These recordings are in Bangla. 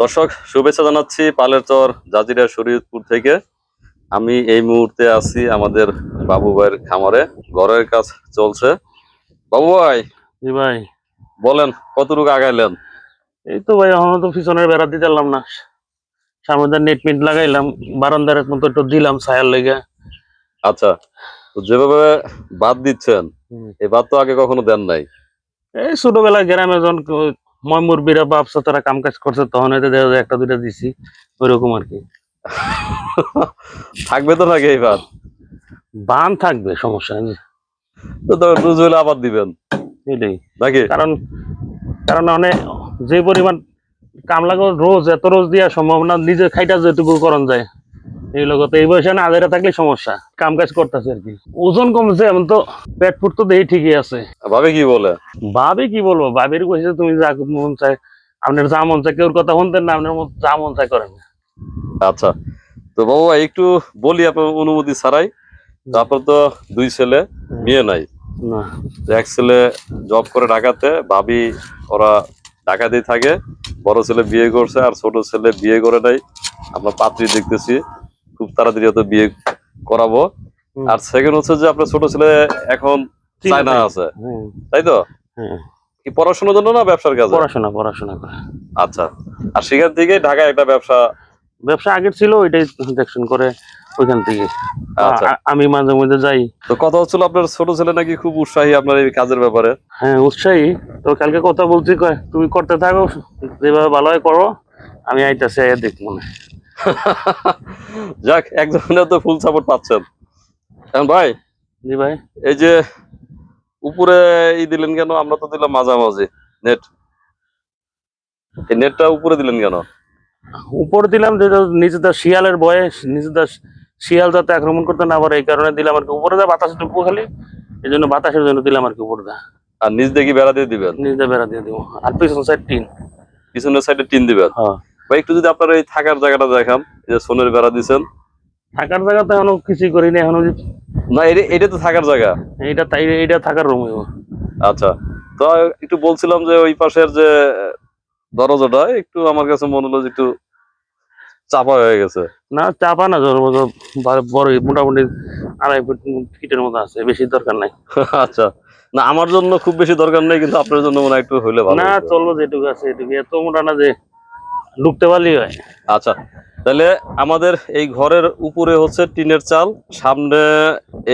দর্শক শুভেচ্ছা জানাচ্ছি পালেরচর জাজিরা শরীয়তপুর থেকে। আমি এই মুহূর্তে আছি আমাদের বাবু ভাইয়ের খামারে। ঘরের কাজ চলছে। বাবু ভাই জি ভাই। বলেন কতটুকু আগাইলেন? এই তো ভাই এখন তো পিছনের বেড়া দিতে পারলাম না। সামনে নেট মিট লাগাইলাম বারান্দার মতো একটু দিলাম ছায়ার লেগে। আচ্ছা তো যেভাবে বাদ দিচ্ছেন এই বাদ তো আগে কখনো দেন নাই। এই ছোটবেলায় গ্রামে যখন ময় মুরব্বীরা বাপসা তারা কাম কাজ করছে তখন এতে দেখা যায় একটা দুইটা দিছি। ওইরকম আর কি। থাকবে তো নাকি এই বাদ বান থাকবে সমস্যা নেই। তো রোজ হলে আবার দিবেন। এটাই। নাকি? কারণ কারণ অনেক যে পরিমাণ কাম লাগো রোজ এত রোজ দিয়া সম্ভব না নিজে খাইটা যেটুকু করণ যায়। এই লোক এই বয়সে না আদারে থাকলে সমস্যা কাম কাজ করতেছে আর কি। ওজন কমছে এমন তো পেট ফুট তো দেহি ঠিকই আছে। ভাবে কি বলে? ভাবি কি বলব? ভাবির কইছে তুমি যা মন চায় আপনার যা মন চায় কেউর কথা শুনতেন না আপনার যা মন চায় করেন। আচ্ছা তো বাবু ভাই একটু বলি আপনার অনুমতি ছাড়াই। তারপর তো দুই ছেলে মেয়ে নাই। না। এক ছেলে জব করে ঢাকাতে ভাবি ওরা ঢাকাতেই থাকে। বড় ছেলে বিয়ে করছে আর ছোট ছেলে বিয়ে করে নাই। আমরা পাত্রী দেখতেছি। তাড়াতাড়ি হয়তো বিয়ে করাবো। আর সেকেন্ড হচ্ছে যে আপনার ছোট ছেলে এখন চায়না আছে। তাই তো। কি পড়াশোনার জন্য না ব্যবসার কাজে? পড়াশোনা পড়াশোনা করে। আচ্ছা। আর সেখান থেকে ঢাকায় একটা ব্যবসা ব্যবসা আগের ছিল ওইটাই দেখছেন করে ওইখান থেকে। আচ্ছা। আমি মাঝে মধ্যে যাই। তো কথা হচ্ছিল আপনার ছোট ছেলে নাকি খুব উৎসাহী আপনার এই কাজের ব্যাপারে? হ্যাঁ উৎসাহী। তো কালকে কথা বলছি তুমি করতে থাকো যেভাবে ভালো হয় করো। আমি আইতাছি আইয়া দেখব না যাক একজনের তো ফুল সাপোর্ট পাচ্ছেন। এখন ভাই জি ভাই। এই যে উপরে ই দিলেন কেন? আমরা তো দিলাম মাঝামাঝি নেট এই নেটটা উপরে দিলেন কেন? উপরে দিলাম যে নিজেদের শিয়ালের বয়স নিজেদের শিয়াল যাতে আক্রমণ করতে না পারে এই কারণে দিলাম আর কি উপরে দেয় বাতাস ঢুকবো খালি এই জন্য বাতাসের জন্য দিলাম আর কি উপরে দেয় আর নিচ দেখি বেড়া দিয়ে দিবেন? নিজেদের বেড়া দিয়ে দিব। আর পিছন সাইড টিন। পিছনের সাইডে টিন দিবেন? হ্যাঁ। ভাই একটু যদি আপনার এই থাকার জায়গাটা দেখান এই যে সোনের বেড়া দিছেন। থাকার জায়গা তো এখনও কিছুই এখনও না এটা- এটা তো থাকার জায়গা। এইটা তাই এইটা থাকার রুম আচ্ছা তো একটু বলছিলাম যে ওই পাশের যে দরজাটা একটু আমার কাছে মনে হলো যে একটু চাপা হয়ে গেছে। না চাপা না জোর বড় মোটামুটি আড়াই ফুট ফিটের মতো আছে বেশি দরকার নাই। আচ্ছা না আমার জন্য খুব বেশি দরকার নেই কিন্তু আপনার জন্য মনে হয় একটু হইলে ভালো না। চলবো যেটুকু আছে এটুকু। এত মোটা না যে ঢুকতে পারলেই হয়। আচ্ছা তাহলে আমাদের এই ঘরের উপরে হচ্ছে টিনের চাল সামনে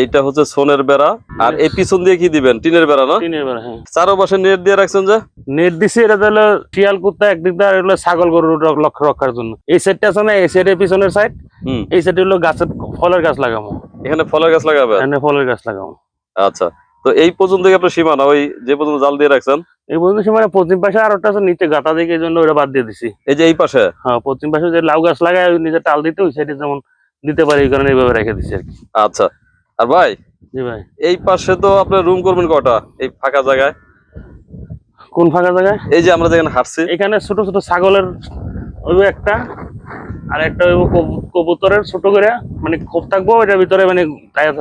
এইটা হচ্ছে সোনের বেড়া আর এই পিছন দিয়ে কি দিবেন? টিনের বেড়া না? টিনের বেড়া হ্যাঁ। চারোপাশে নেট দিয়ে রাখছেন যে? নেট দিছি এটা তাহলে শিয়াল কুত্তা একদিক দিয়ে আর হলো ছাগল গরু লক্ষ্য রক্ষার জন্য। এই সাইডটা আছে না এই সাইডের পিছনের সাইড? এই সাইডে হলো গাছের ফলের গাছ লাগামো এখানে ফলের গাছ লাগাবেন? এখানে ফলের গাছ লাগামো আচ্ছা। তো এই পর্যন্ত আপনার সীমানা? ওই যে পর্যন্ত জাল দিয়ে রাখছেন? এই পর্যন্ত সময় পশ্চিম পাশে আর আছে নিচে গাতা দিকে এই জন্য ওটা বাদ দিয়ে দিছি। এই যে এই পাশে? হ্যাঁ পশ্চিম পাশে যে লাউ গাছ লাগায় ওই নিচে টাল দিতে ওই সাইডে যেমন দিতে পারি এই কারণে এইভাবে রেখে দিছি আর কি। আচ্ছা। আর ভাই জি ভাই। এই পাশে তো আপনার রুম করবেন কটা? এই ফাঁকা জায়গায়? কোন ফাঁকা জায়গায়? এই যে আমরা যেখানে হাঁটছি। এখানে ছোট ছোট ছাগলের ওই একটা আর একটা ওই কবু- কবুতরের ছোট করে মানে খোপ থাকব ওইটার ভিতরে মানে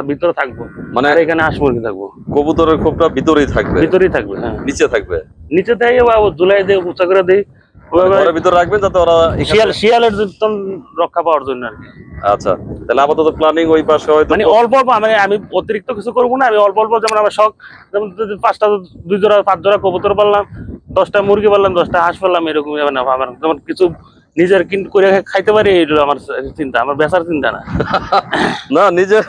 ভিতরে থাকব। মানে এখানে হাঁস মুরগি থাকব। কবুতরের খোপটা ভিতরেই থাকবে? ভিতরেই থাকবে হ্যাঁ। নিচে থাকবে? নিচে দেয় বা জুলাই দিয়ে উঁচা করে দিই। ঘরের ভিতরে রাখবেন যাতে ওরা শিয়াল শিয়ালের যত্ন রক্ষা পাওয়ার জন্য আর কি। আচ্ছা তাহলে আপাতত প্ল্যানিং ওই পাশে হয়তো মানে অল্প অল্প আমি আমি অতিরিক্ত কিছু করব না আমি অল্প অল্প যেমন আমার শখ যেমন পাঁচটা দুই জোড়া পাঁচ জোড়া কবুতর পারলাম দশটা মুরগি পারলাম দশটা হাঁস পারলাম এরকম মানে আমার যেমন কিছু নিজের কিন্তু করে খাইতে পারি এইগুলো আমার চিন্তা আমার বেচার চিন্তা না। না নিজের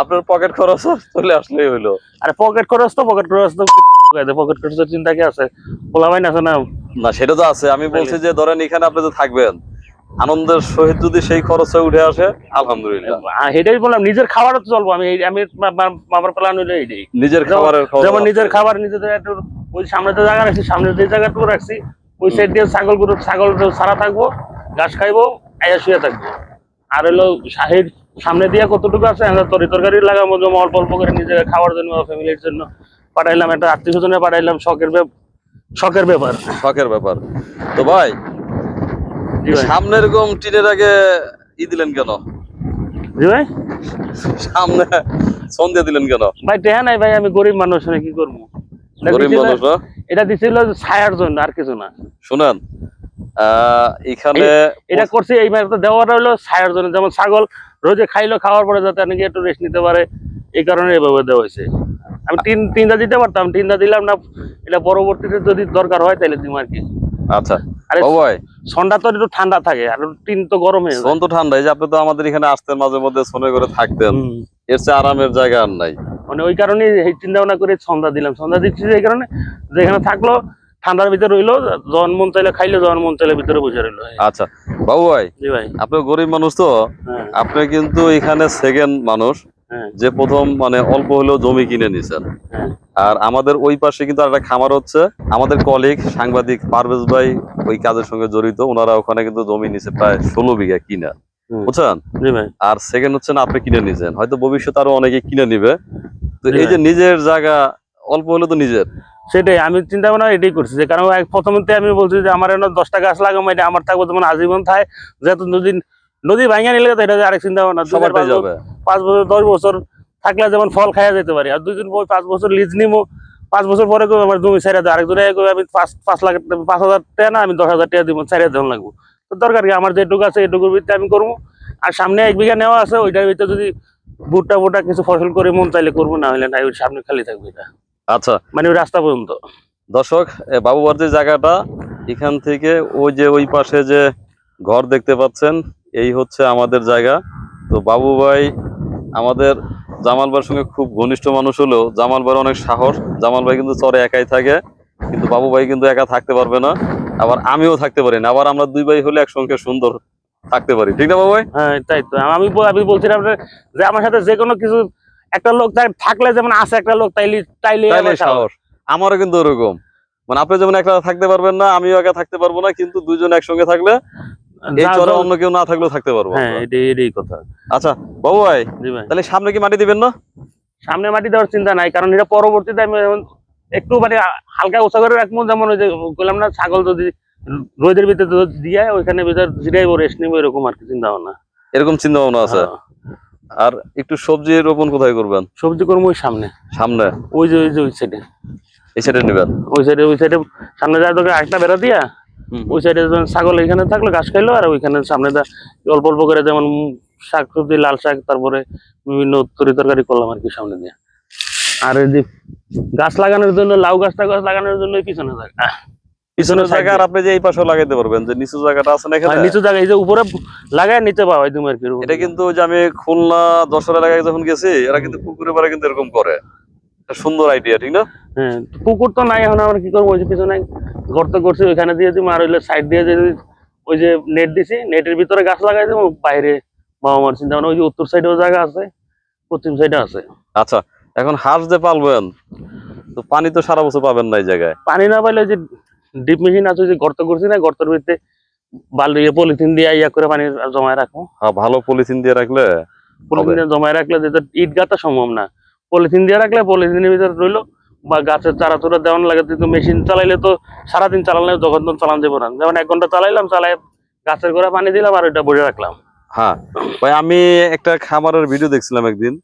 আপনার পকেট খরচ চলে আসলেই হইল। আর পকেট খরচ তো পকেট খরচ তো পকেট খরচের চিন্তা কি আছে? পোলাবাইন আছে না? না সেটা তো আছে। আমি বলছি যে ধরেন এখানে আপনি যে থাকবেন আনন্দের সহিত যদি সেই খরচে উঠে আসে আলহামদুলিল্লাহ। এটাই বললাম নিজের খাবার তো চলবো। আমি আমি মা- মা- আমার প্ল্যান হইল এইটাই। নিজের খাবারের যেমন নিজের খাবার নিজেদের একটু ওই সামনে যে জায়গা রাখছি সামনে যে জায়গাটুকু রাখছি ওই সাইড দিয়ে ছাগল গরু ছাগল সারা থাকব ঘাস খাইবো আয়া শুয়ে থাকব। আর হলো শাহির সামনে দিয়ে কতটুকু আছে আমরা তরি তরকারি লাগাবো যেমন অল্প অল্প করে নিজের খাওয়ার জন্য ফ্যামিলির জন্য পাঠাইলাম একটা আত্মীয় স্বজনে পাঠাইলাম শখের শখের ব্যাপার। শখের ব্যাপার। তো ভাই সামনে এরকম টিনের আগে ই দিলেন কেন? জি ভাই। সামনে সন্ধ্যা দিলেন কেন? ভাই টেহা নাই ভাই আমি গরিব মানুষ কি করব? গরিব মানুষ এটা দিছিল ছায়ার জন্য আর কিছু না। শুনেন আহ, এখানে এটা করছি এই মাছটা দেওয়াটা হলো ছায়ার জন্য। যেমন ছাগল রোজে খাইলো খাওয়ার পরে যাতে নাকি একটু রেস্ট নিতে পারে এই কারণে এভাবে দেওয়া হয়েছে। আমি তিন তিনটা দিতে পারতাম তিনটা দিলাম না এটা পরবর্তীতে যদি দরকার হয় তাহলে দিব আর কি আচ্ছা আরে বাবু সন্ধ্যা তো একটু ঠান্ডা থাকে আর তো গরম তো ঠান্ডা এই যে আপনি তো আমাদের এখানে আসতেন মাঝে মধ্যে সোনে করে থাকতেন। এর চেয়ে আরামের জায়গা আর নাই। মানে ওই কারণে এই চিন্তা ভাবনা করে সন্ধ্যা দিলাম। সন্ধ্যা দিচ্ছি এই কারণে যেখানে থাকল ঠান্ডার ভিতরে রইল যখন মন চাইলে খাইলো যখন মন চাইলে ভিতরে বসে রইল। আচ্ছা বাবু ভাই আপনি গরিব মানুষ তো হ্যাঁ। আপনি কিন্তু এখানে সেকেন্ড মানুষ। যে প্রথম মানে অল্প হলেও জমি কিনে নিছেন হ্যাঁ। আর আমাদের ওই পাশে কিন্তু একটা খামার হচ্ছে। আমাদের কলিগ সাংবাদিক পারভেজ ভাই ওই কাজের সঙ্গে জড়িত। ওনারা ওখানে কিন্তু জমি নিছে প্রায় ষোলো বিঘা কিনা। বুঝছেন? আর সেকেন্ড হচ্ছে না আপনি কিনে নিছেন। হয়তো ভবিষ্যতে আরও অনেকে কিনে নিবে। তো এই যে নিজের জায়গা অল্প হলে তো নিজের। সেটাই আমি চিন্তা ভাবনা এটাই করছি যে কারণ প্রথমতে আমি বলছি যে আমার এনে দশটা গাছ লাগাবো এটা আমার থাকব যেমন আজীবন থাকে যেহেতু নদী নদী ভাঙা নিলে তো এটা আরেক চিন্তা ভাবনা। সবারটাই পাঁচ বছর দশ বছর থাকলে যেমন ফল খাইয়া যেতে পারি। আর দুজন পর পাঁচ বছর লিজ নিবো পাঁচ বছর পরে কেউ আমার জমি ছেড়ে দেয় আরেকজনে কেউ আমি পাঁচ পাঁচ লাখ পাঁচ হাজার টাকা না আমি দশ হাজার টাকা দিব ছেড়ে দেওয়া লাগবো। তো দরকার কি? আমার যেটুকু আছে এটুকুর ভিত্তিতে আমি করব। আর সামনে এক বিঘা নেওয়া আছে ওইটার ভিতরে যদি ভুট্টা ভুট্টা কিছু ফসল করে মন চাইলে করব না হলে না ওই সামনে খালি থাকবে এটা। আচ্ছা। মানে ওই রাস্তা পর্যন্ত। দর্শক বাবুবার যে জায়গাটা এখান থেকে ওই যে ওই পাশে যে ঘর দেখতে পাচ্ছেন এই হচ্ছে আমাদের জায়গা। তো বাবু ভাই আমাদের জামাল ভাইয়ের সঙ্গে খুব ঘনিষ্ঠ মানুষ হলেও জামাল ভাইয়ের অনেক সাহস। জামাল ভাই কিন্তু চরে একাই থাকে কিন্তু বাবু ভাই কিন্তু একা থাকতে পারবে না। আবার আমিও থাকতে পারি না আবার আমরা দুই ভাই হলে একসঙ্গে সুন্দর থাকতে পারি। ঠিক না বাবু ভাই? হ্যাঁ তাই তো। আমি আমি বলছিলাম যে আমার সাথে যে কোনো কিছু একটা লোক থাক- থাকলে যেমন আছে একটা লোক তাইলে তাইলে সাহস। আমারও কিন্তু ওরকম। মানে আপনি যেমন একা থাকতে পারবেন না আমিও একা থাকতে পারব না কিন্তু দুইজন একসঙ্গে থাকলে এই চরে অন্য কেউ না থাকলেও থাকতে পারব হ্যাঁ এটাই এটাই কথা। আচ্ছা বাবু ভাই তাহলে সামনে কি মাটি দিবেন না? সামনে মাটি দেওয়ার চিন্তা নাই কারণ এটা পরবর্তীতে আমি একটু মানে হালকা উঁচা করে রাখব যেমন ওই যে বললাম না ছাগল যদি রোদের ভিতরে দিয়ে ওইখানে ভিতরে জিরাইবো রেস্ট নিবো এরকম আর কি চিন্তা ভাবনা এরকম চিন্তা ভাবনা আছে? হ্যাঁ। আর একটু সবজি রোপণ কোথায় করবেন? সবজি করব ওই সামনে। সামনে? ওই যে ওই যে ওই সাইডে এই সাইডে নেবেন? ওই সাইডে ওই সাইডে সামনে যায় তোকে একটা বেড়া দিয়া। ওই সাইডে যেমন ছাগল এখানে থাকল ঘাস খাইলো আর ওইখানে সামনে অল্প অল্প করে যেমন শাক সবজি লাল শাক তারপরে বিভিন্ন তরি তরকারি করলাম আর কি সামনে দিয়ে। আর এই যে গাছ লাগানোর জন্য লাউ গাছটা গাছ লাগানোর জন্য পিছনে জায়গা। আর আপনি যে এই পাশেও লাগাইতে পারবেন যে নিচু জায়গাটা আছে না এখানে? নিচু জায়গা এই যে উপরে লাগায় নিচে পাওয়া কি এটা কিন্তু যে আমি খুলনা এলাকায় যখন গেছি এরা কিন্তু পুকুরে পারে কিন্তু এরকম করে। সুন্দর আইডিয়া ঠিক না? হ্যাঁ তো পুকুর তো নাই এখন আমরা কি করব? পিছনে গর্ত করছি ওইখানে দিয়ে দিই আর হইলে সাইড দিয়ে যদি ওই যে নেট দিছি নেটের ভিতরে গাছ লাগাই দেবো বাইরে বাবা মার চিন্তা ভাবনা ওই যে উত্তর সাইডেও জায়গা আছে পশ্চিম সাইডে আছে। আচ্ছা এখন হাঁস যে পালবেন তো পানি তো সারা বছর পাবেন না এই জায়গায়? পানি না পাইলে যে ডিপ মেশিন আছে যে গর্ত করছি না গর্তের ভিতরে বালি পলিথিন দিয়ে ইয়া করে পানি জমায় রাখো হ্যাঁ, ভালো পলিথিন দিয়ে রাখলে পলিথিন দিয়ে জমায় রাখলে যেটা ইট গাঁথা সম্ভব না। পলিথিন দিয়ে রাখলে পলিথিনের ভিতরে রইল বা গাছের চারা চুরা দেওয়ান লাগে কিন্তু মেশিন চালাইলে তো সারাদিন চালালে যখন তখন চালান যাব না। যেমন এক ঘণ্টা চালাইলাম চালাই গাছের গোড়া পানি দিলাম আর ওইটা বসে রাখলাম। হ্যাঁ ভাই আমি একটা খামারের ভিডিও দেখছিলাম একদিন।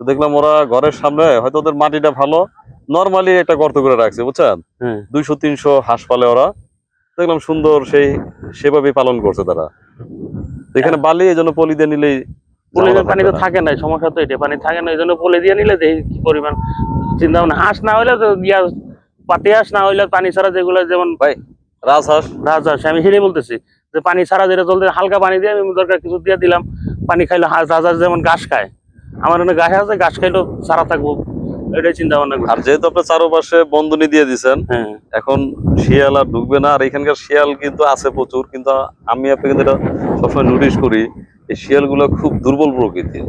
তো দেখলাম ওরা ঘরের সামনে হয়তো ওদের মাটিটা ভালো নর্মালি একটা গর্ত করে রাখছে বুঝছেন? দুইশো তিনশো হাঁস পালে ওরা। দেখলাম সুন্দর সেই সেভাবেই পালন করছে তারা। এখানে বালি এই জন্য পলি দিয়ে নিলেই পলি পানি তো থাকে না সমস্যা তো এটা পানি থাকে না এই জন্য পলি দিয়ে নিলে যে কি পরিমাণ চিন্তা ভাবনা হাঁস না হইলে তো পাতি হাঁস না হইলে পানি ছাড়া যেগুলো যেমন রাজহাঁস রাজহাঁস আমি সেটাই বলতেছি যে পানি ছাড়া যেটা চলতে হালকা পানি দিয়ে আমি দরকার কিছু দিয়ে দিলাম পানি খাইলে হাঁস রাজহাঁস যেমন ঘাস খায়। আমার ওখানে ঘাস আছে ঘাস খাইলেও সারা থাকব। এটাই চিন্তা ভাবনা আর যেহেতু আপনার চারপাশে বন্ধনী দিয়ে দিছেন হ্যাঁ। এখন শিয়াল আর ঢুকবে না। আর এখানকার শিয়াল কিন্তু আছে প্রচুর কিন্তু আমি আপনি কিন্তু এটা সবসময় নোটিশ করি এই শিয়ালগুলো খুব দুর্বল প্রকৃতির।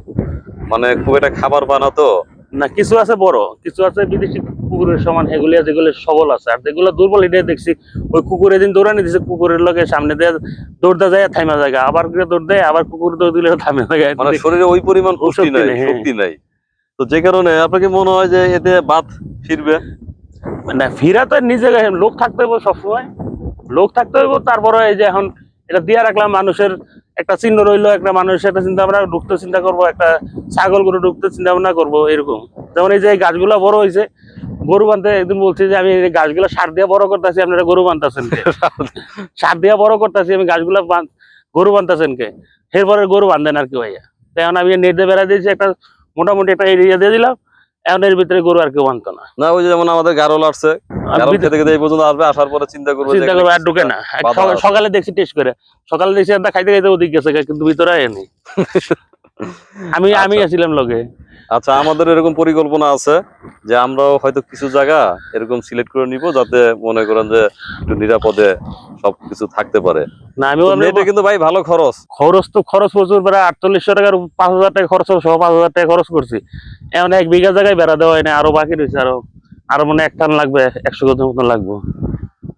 মানে খুব একটা খাবার বানা তো। না কিছু আছে বড় কিছু আছে বিদেশি কুকুরের সমান এগুলি যেগুলো সবল আছে। আর যেগুলো দুর্বল এটাই দেখছি। ওই কুকুরের দিন দৌড়ানি দিছে কুকুরের লগে সামনে দিয়ে দৌড়তে যায় থাইমা জায়গা। আবার দৌড় দেয় আবার কুকুর দৌড় দিলে থামে জায়গায় মানে শরীরে ওই পরিমাণ ও শক্তি নাই হ্যাঁ। শক্তি নাই। তো যে কারণে আপনাকে মনে হয় যে এতে বাত ফিরবে? না ফিরা তো নিজে লোক থাকতে হবে সবসময়। লোক থাকতে হইব তারপরে এই যে এখন এটা দিয়ে রাখলাম মানুষের একটা চিহ্ন রইল একটা মানুষের একটা চিন্তা ভাবনা ঢুকতে চিন্তা করব একটা ছাগল গরু ঢুকতে চিন্তা ভাবনা করব এরকম। যেমন এই যে এই গাছগুলো বড় হয়েছে গরু বানতে একদিন বলছি যে আমি এই গাছগুলো সার দিয়ে বড় করতেছি আপনারা গরু বানতেছেন সার দিয়ে বড় করতেছি আমি গাছগুলো গরু বানতেছেন কে? এরপরে গরু বান্ধেন আর কি ভাইয়া। তাই আমি নেট দিয়ে বেড়া দিয়েছি একটা মোটামুটি একটা এরিয়া দিয়ে দিলাম। এখন এর ভিতরে গরু আর কেউ বানতো না। না ওই যেমন আমাদের গারল আসছে গারল খেতে খেতে এই পর্যন্ত আসবে আসার পরে চিন্তা করবে চিন্তা আর ঢুকে না। সকালে- দেখছি টেস্ট করে। সকালে দেখছি একটা খাইতে খাইতে ওদিক গেছে কিন্তু ভিতরে আয়নি আমি আমি আসিলাম লোকে লগে। আচ্ছা আমাদের এরকম পরিকল্পনা আছে যে আমরাও হয়তো কিছু জায়গা এরকম সিলেক্ট করে নিব যাতে মনে করেন যে একটু নিরাপদে সবকিছু থাকতে পারে। না আমি নেটে কিন্তু ভাই ভালো খরচ। খরচ তো খরচ প্রচুর প্রায় আটচল্লিশশো টাকার পাঁচ হাজার টাকা খরচ সহ পাঁচ হাজার টাকা খরচ করছি। এমন এক বিঘা জায়গায় বেড়া দেওয়া হয় না আরও বাকি রয়েছে আরও আরও মানে এক টান লাগবে একশো গজ মতন লাগবে।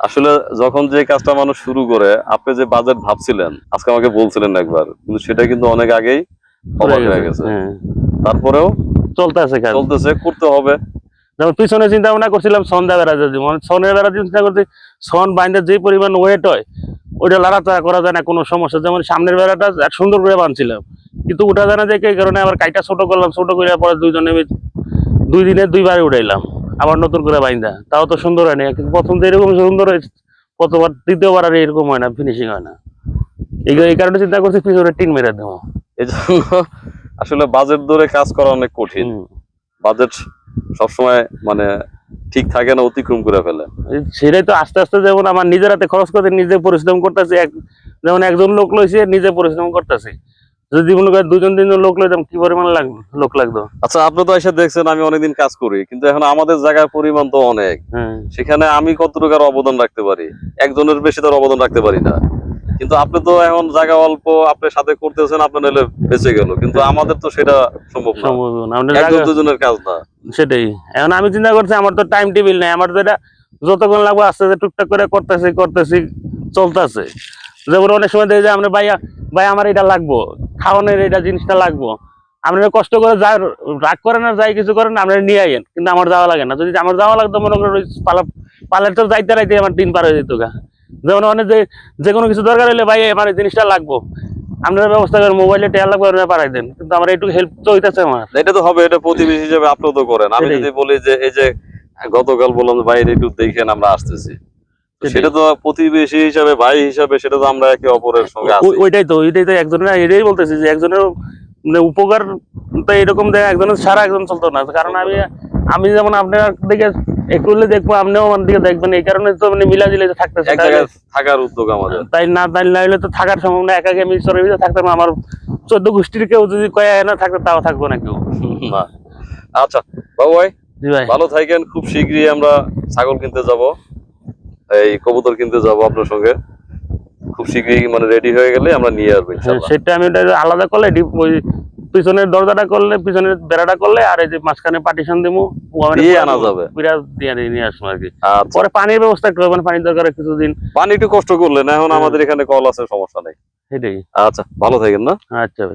আসলে যখন যে কাজটা মানুষ শুরু করে আপনি যে বাজেট ভাবছিলেন আজকে আমাকে বলছিলেন একবার কিন্তু সেটা কিন্তু অনেক আগেই অবাক হয়ে গেছে। হ্যাঁ। তারপরেও চলতে আছে কাজ। চলতেছে করতে হবে। যেমন পিছনে চিন্তা ভাবনা করছিলাম সন্ধ্যা বেড়া দিয়ে দিব মানে বেড়া চিন্তা করছি সন বাইন্ডার যে পরিমাণ ওয়েট হয় ওইটা লাড়াচাড়া করা যায় না কোনো সমস্যা। যেমন সামনের বেড়াটা এক সুন্দর করে বানছিলাম কিন্তু উঠা যায় না দেখে এই কারণে আবার কাইটা ছোট করলাম ছোট করে পরে দুইজনে দুই দিনে দুইবারে উঠাইলাম আবার নতুন করে বাইন্দা। তাও তো সুন্দর হয়নি। কিন্তু প্রথম তো এরকম সুন্দর হয়েছে প্রথমবার দ্বিতীয়বার আর এরকম হয় না ফিনিশিং হয় না। এই এই কারণে চিন্তা করছি পিছনে টিন মেরে দেবো। এই জন্য আসলে বাজেট ধরে কাজ করা অনেক কঠিন। বাজেট সবসময় মানে ঠিক থাকে না অতিক্রম করে ফেলে। সেটাই তো আস্তে আস্তে যেমন আমার নিজের হাতে খরচ করতে নিজে পরিশ্রম করতেছি যেমন একজন লোক লইছে নিজে পরিশ্রম করতেছি। যদি মনে করেন দুজন তিনজন লোক লইতাম কি পরিমাণ লাগবে? লোক লাগতো। আচ্ছা আপনি তো এসে দেখছেন আমি অনেকদিন কাজ করি কিন্তু এখন আমাদের জায়গার পরিমাণ তো অনেক। সেখানে আমি কতটুকু আর অবদান রাখতে পারি? একজনের বেশি তার অবদান রাখতে পারি না। কিন্তু আপনি তো এখন জায়গা অল্প আপনার সাথে করতেছেন আপনার নাহলে বেঁচে গেল। কিন্তু আমাদের তো সেটা সম্ভব না। সম্ভব না। একজন দুজনের কাজ না। সেটাই। এখন আমি চিন্তা করছি আমার তো টাইম টেবিল নাই। আমার তো এটা যতক্ষণ লাগবে আস্তে আস্তে টুকটাক করে করতেছি করতেছি চলতেছে। যেমন অনেক সময় দেখি যে আমরা ভাই ভাই আমার এটা লাগবো খাওয়ানোর এটা জিনিসটা লাগবো। আপনারা কষ্ট করে যা রাগ করেন আর যাই কিছু করেন আপনারা নিয়ে আইন কিন্তু আমার যাওয়া লাগে না। যদি আমার যাওয়া লাগতো মনে করেন পালা পালার তো যাইতে রাইতে আমার দিন পার হয়ে যেত গা। যেমন অনেক যে যে কোনো কিছু দরকার হলে ভাই আমার জিনিসটা লাগবো। আপনারা ব্যবস্থা করেন মোবাইলে টেয়ার লাগবে আপনারা পাঠাই দেন। কিন্তু আমার একটু হেল্প তো হইতেছে আমার এটা তো হবে এটা প্রতিবেশী হিসেবে তো করেন। আমি। যদি বলি যে এই যে গতকাল বললাম যে বাইরে একটু দেখেন আমরা আসতেছি। সেটা তো প্রতিবেশী হিসাবে ভাই হিসাবে সেটা তো আমরা একে অপরের সঙ্গে আছি। ওইটাই তো ওইটাই তো একজনের এটাই বলতেছি যে একজনের মানে উপকার তো এরকম দেয় একজনের সারা একজন চলতো না। কারণ আমি আমি যেমন আপনার দিকে একটু হলে দেখব আপনিও আমার দিকে দেখবেন। এই কারণে তো মানে মিলা জিলে থাকতেছে থাকার উদ্যোগ আমাদের। তাই না তাই না হলে তো থাকার সম্ভব না একাকে আমি ভিতরে থাকতাম আমার চোদ্দ গোষ্ঠীর কেউ যদি কয়ে না থাকতো তাও থাকব না কেউ। না। আচ্ছা বাবু ভাই ভালো থাকেন খুব শীঘ্রই আমরা ছাগল কিনতে যাব। এই কবুতর কিনতে যাব আপনার সঙ্গে। খুব শীঘ্রই মানে রেডি হয়ে গেলে আমরা নিয়ে আসব হ্যাঁ, সেটা আমি আলাদা করলে ওই পিছনের দরজাটা করলে পিছনের বেড়াটা করলে আর এই যে মাঝখানে পার্টিশন দেবো দিয়ে আনা যাবে। দিয়ে নিয়ে আসব আর কি আচ্ছা। পরে পানির ব্যবস্থা একটু মানে পানির দরকার কিছুদিন। পানি একটু কষ্ট করলে না এখন হ্যাঁ। আমাদের এখানে কল আছে সমস্যা নেই। সেটাই। আচ্ছা ভালো থাকেন না? আচ্ছা